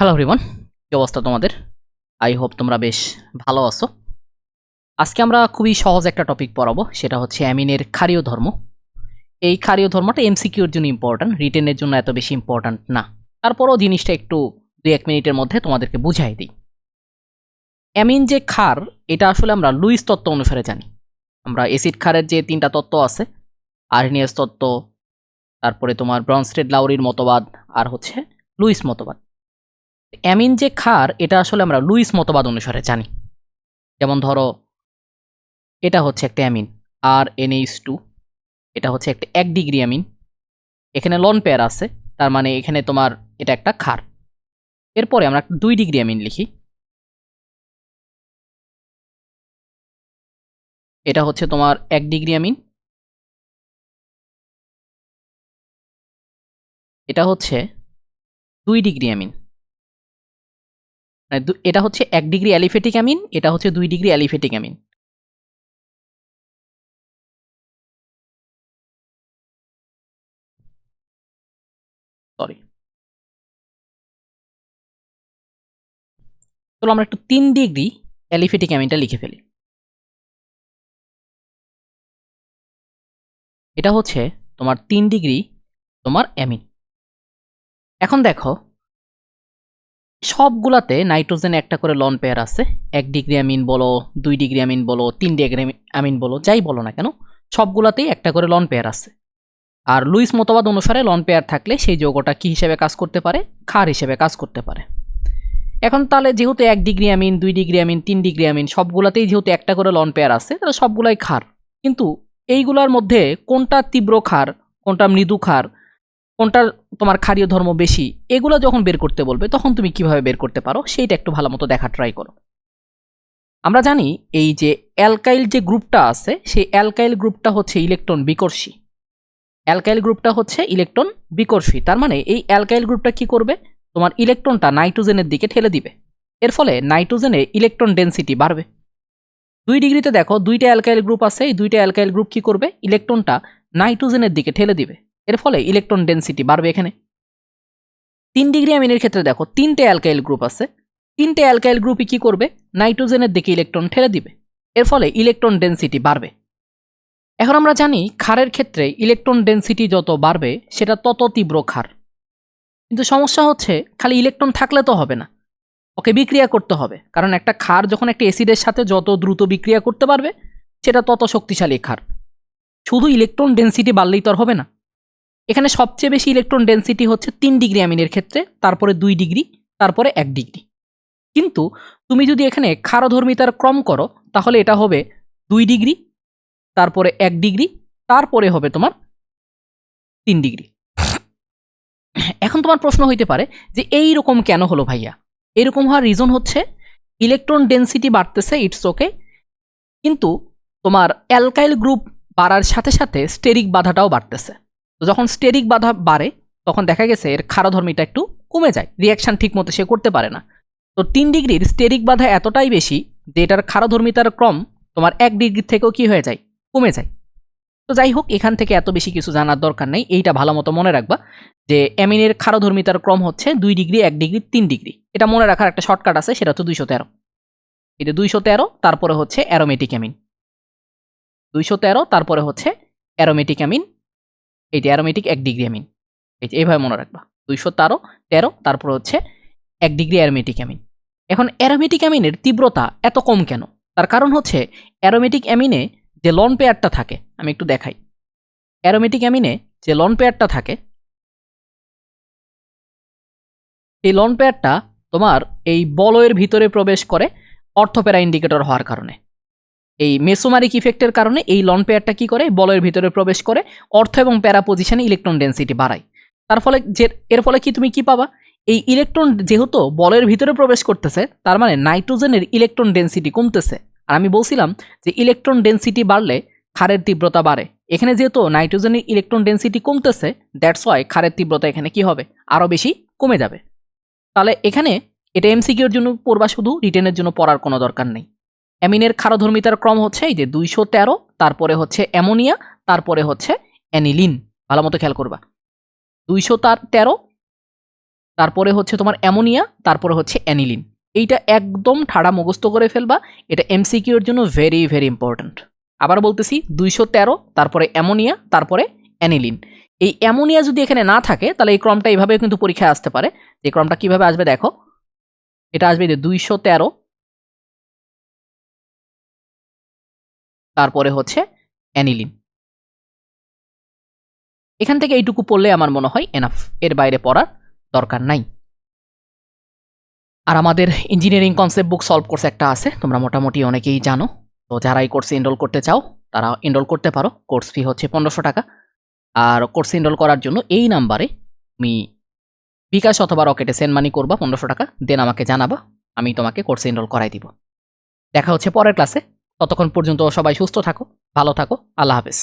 Hello Rimon কি অবস্থা তোমাদের? আই হোপ তোমরা বেশ ভালো আছো। আজকে আমরা খুবই সহজ একটা টপিক পড়াবো, সেটা হচ্ছে অ্যামিনের ক্ষারীয় ধর্ম। এই ক্ষারীয় ধর্মটা এমসিকিউর জন্য ইম্পর্ট্যান্ট রিটেনের জন্য এত বেশি ইম্পর্ট্যান্ট না। তারপরও জিনিসটা একটু দুই এক মিনিটের মধ্যে তোমাদেরকে বুঝাই দিই। অ্যামিন যে ক্ষার, এটা আসলে আমরা লুইস তত্ত্ব অনুসারে জানি। আমরা এসিড ক্ষারের যে তিনটা তত্ত্ব আছে আর্নিয়াস তত্ত্ব, তারপরে তোমার ব্রনস্টেড লাউরির মতবাদ, আর হচ্ছে লুইস মতবাদ। অ্যামিন যে ক্ষার এটা আসলে আমরা লুইস মতবাদ অনুসারে জানি। যেমন ধরো, এটা হচ্ছে একটা অ্যামিন, আর এনএইচ টু এটা হচ্ছে একটা এক ডিগ্রি অ্যামিন। এখানে লন পেয়ার আছে, তার মানে এখানে তোমার এটা একটা ক্ষার এরপরে আমরা দুই ডিগ্রি অ্যামিন লিখি। এটা হচ্ছে তোমার এক ডিগ্রি অ্যামিন। এটা হচ্ছে দুই ডিগ্রি অ্যামিন। মানে এটা হচ্ছে এক ডিগ্রি অ্যালিফেটিক অ্যামিন, এটা হচ্ছে দুই ডিগ্রি অ্যালিফেটিক অ্যামিন। সরি চলো আমরা একটু তিন ডিগ্রি অ্যালিফেটিক অ্যামিনটা লিখে ফেলি। এটা হচ্ছে তোমার তিন ডিগ্রি তোমার অ্যামিন। এখন দেখো সবগুলাতে নাইট্রোজেন একটা করে লন পেয়ার আছে। এক ডিগ্রি অ্যামিন বলো, দুই ডিগ্রি অ্যামিন বলো, তিন ডিগ্রি অ্যামিন বলো, যাই বলো না কেন, সবগুলাতেই একটা করে লন পেয়ার আছে। আর লুইস মতবাদ অনুসারে লন পেয়ার থাকলে সেই যৌগটা কি হিসেবে কাজ করতে পারে? ক্ষার হিসেবে কাজ করতে পারে। এখন তাহলে যেহেতু এক ডিগ্রি অ্যামিন, দুই ডিগ্রি অ্যামিন, তিন ডিগ্রি অ্যামিন, সবগুলাতেই যেহেতু একটা করে লন পেয়ার আছে, তাহলে সবগুলাই ক্ষার। কিন্তু এইগুলার মধ্যে কোনটা তীব্র ক্ষার, কোনটা মৃদু ক্ষার কোনটার তোমার ক্ষারীয় ধর্ম বেশি, এগুলো যখন বের করতে বলবে, তখন তুমি কীভাবে বের করতে পারো, সেইটা একটু ভালো মতো দেখা ট্রাই করো। আমরা জানি এই যে অ্যালকাইল যে গ্রুপটা আছে, সেই অ্যালকাইল গ্রুপটা হচ্ছে ইলেকট্রন বিকর্ষী। অ্যালকাইল গ্রুপটা হচ্ছে ইলেকট্রন বিকর্ষী, তার মানে এই অ্যালকাইল গ্রুপটা কি করবে? তোমার ইলেকট্রনটা নাইট্রোজেনের দিকে ঠেলে দিবে। এর ফলে নাইট্রোজেনে ইলেকট্রন ডেনসিটি বাড়বে। দুই ডিগ্রিতে দেখো, দুইটা অ্যালকাইল গ্রুপ আছে, এই দুইটা অ্যালকাইল গ্রুপ কি করবে? ইলেকট্রনটা নাইট্রোজেনের দিকে ঠেলে দিবে। এর ফলে ইলেকট্রন ডেনসিটি বাড়বে এখানে। তিন ডিগ্রি অ্যামিনের ক্ষেত্রে দেখো, তিনটে অ্যালকাইল গ্রুপ আছে। তিনটে অ্যালকাইল গ্রুপই কী করবে? নাইট্রোজেনের দিকে ইলেকট্রন ঠেলে দিবে। এর ফলে ইলেকট্রন ডেনসিটি বাড়বে। এখন আমরা জানি খারের ক্ষেত্রে ইলেকট্রন ডেনসিটি যত বাড়বে, সেটা তত তীব্র খার কিন্তু সমস্যা হচ্ছে, খালি ইলেকট্রন থাকলে তো হবে না। ওকে বিক্রিয়া করতে হবে। কারণ একটা খার যখন একটা অ্যাসিডের সাথে যত দ্রুত বিক্রিয়া করতে পারবে, সেটা তত শক্তিশালী খার শুধু ইলেকট্রন ডেনসিটি বাড়লেই তো আর হবে না। এখানে সবচেয়ে বেশি ইলেকট্রন ডেনসিটি হচ্ছে তিন ডিগ্রি অ্যামিনের ক্ষেত্রে, তারপরে দুই ডিগ্রি, তারপরে এক ডিগ্রি। কিন্তু তুমি যদি এখানে ক্ষারধর্মিতার ক্রম করো, তাহলে এটা হবে দুই ডিগ্রি, তারপরে এক ডিগ্রি, তারপরে হবে তোমার তিন ডিগ্রি। এখন তোমার প্রশ্ন হইতে পারে যে এই রকম কেন হলো ভাইয়া? এরকম হওয়ার রিজন হচ্ছে ইলেকট্রন ডেনসিটি বাড়তেছে ইটস ওকে কিন্তু তোমার অ্যালকাইল গ্রুপ বাড়ার সাথে সাথে স্টেরিক বাধাটাও বাড়তেছে। তো যখন স্টেরিক বাধা বাড়ে, তখন দেখা গেছে এর ক্ষারধর্মিতা একটু কমে যায়। রিয়াকশন ঠিক মতো সে করতে পারে না। তো তিন ডিগ্রির স্টেরিক বাধা এতটাই বেশি যে এটার ক্ষারধর্মিতার ক্রম তোমার এক ডিগ্রি থেকেও কি হয়ে যায়? কমে যায়। তো যাই হোক, এখান থেকে এত বেশি কিছু জানার দরকার নেই। এইটা ভালো মতো মনে রাখবা যে অ্যামিনের ক্ষারধর্মিতার ক্রম হচ্ছে দুই ডিগ্রি, এক ডিগ্রি, তিন ডিগ্রি। এটা মনে রাখার একটা শর্টকাট আছে, সেটা হচ্ছে দুইশো তেরো। এটা দুইশো তেরো, তারপরে হচ্ছে অ্যারোমেটিক অ্যামিন দুইশো তেরো, তারপরে হচ্ছে অ্যারোমেটিক অ্যামিন এই অ্যারোমেটিক এক ডিগ্রি অ্যামিন এই যে এইভাবে মনে রাখবা। দুইশো তেরো তেরো, তারপর হচ্ছে এক ডিগ্রি অ্যারোমেটিক অ্যামিন এখন অ্যারোমেটিক অ্যামিনের তীব্রতা এত কম কেন? তার কারণ হচ্ছে অ্যারোমেটিক অ্যামিনে যে লন পেয়ারটা থাকে, আমি একটু দেখাই। অ্যারোমেটিক অ্যামিনে যে লন পেয়ারটা থাকে, এই লন পেয়ারটা তোমার এই বলয়ের ভিতরে প্রবেশ করে অর্থোপেরা ইন্ডিকেটর হওয়ার কারণে। এই মেসোমারিক ইফেক্টের কারণে এই লন পেয়ারটা কি করে? বলয়ের ভিতরে প্রবেশ করে, অর্থ এবং প্যারা পজিশনে ইলেকট্রন ডেন্সিটি বাড়ায়। তার ফলে যে, এর ফলে কি তুমি কি পাবা? এই ইলেকট্রন যেহেতু বলয়ের ভিতরে প্রবেশ করতেছে, তার মানে নাইট্রোজেনের ইলেকট্রন ডেন্সিটি কমতেছে। আর আমি বলছিলাম যে ইলেকট্রন ডেন্সিটি বাড়লে ক্ষারের তীব্রতা বাড়ে। এখানে যেহেতু নাইট্রোজেনের ইলেকট্রন ডেন্সিটি কমতেছে দ্যাটস ওয়াই ক্ষারের তীব্রতা এখানে কি হবে? আরও বেশি কমে যাবে। তাহলে এখানে এটা এমসিকিউর জন্য পড়বা শুধু রিটেনের জন্য পড়ার কোনো দরকার নেই। অ্যামিনের ক্ষারধর্মিতার ক্রম হচ্ছে এই যে দুইশো তেরো, তারপরে হচ্ছে অ্যামোনিয়া, তারপরে হচ্ছে অ্যানিলিন। ভালো মতো খেয়াল করবা। দুইশো তার তেরো তারপরে হচ্ছে তোমার অ্যামোনিয়া, তারপরে হচ্ছে অ্যানিলিন। এইটা একদম ঠাড়া মুখস্থ করে ফেলবা। এটা এমসিকিউর জন্য ভেরি ভেরি ইম্পর্ট্যান্ট আবার বলতেছি, দুইশো তেরো, তারপরে অ্যামোনিয়া, তারপরে অ্যানিলিন। এই অ্যামোনিয়া যদি এখানে না থাকে, তাহলে এই ক্রমটা এইভাবে কিন্তু পরীক্ষায় আসতে পারে। যে ক্রমটা কীভাবে আসবে দেখো। এটা আসবে যে দুইশো তেরো তারপরে হচ্ছে অ্যানিলিন। এখান থেকে এইটুকু পড়লে আমার মনে হয় এনাফ এর বাইরে পড়ার দরকার নাই। আর আমাদের engineering concept book solve course একটা আছে, তোমরা মোটামুটি অনেকেই জানো। তো যারা এই কোর্সে এনরোল করতে চাও, তারা এনরোল করতে পারো। কোর্স ফি হচ্ছে পনেরোশো টাকা। আর কোর্সে এনরোল করার জন্য এই নাম্বারে তুমি বিকাশ অথবা রকেটে সেন্ড মানি করবা, পনেরোশো টাকা। দেন আমাকে জানাবা, আমি তোমাকে কোর্সে এনরোল করাই দিব। দেখা হচ্ছে পরের ক্লাসে ততক্ষণ পর্যন্ত সবাই সুস্থ থাকো ভালো থাকো আল্লাহ হাফেজ।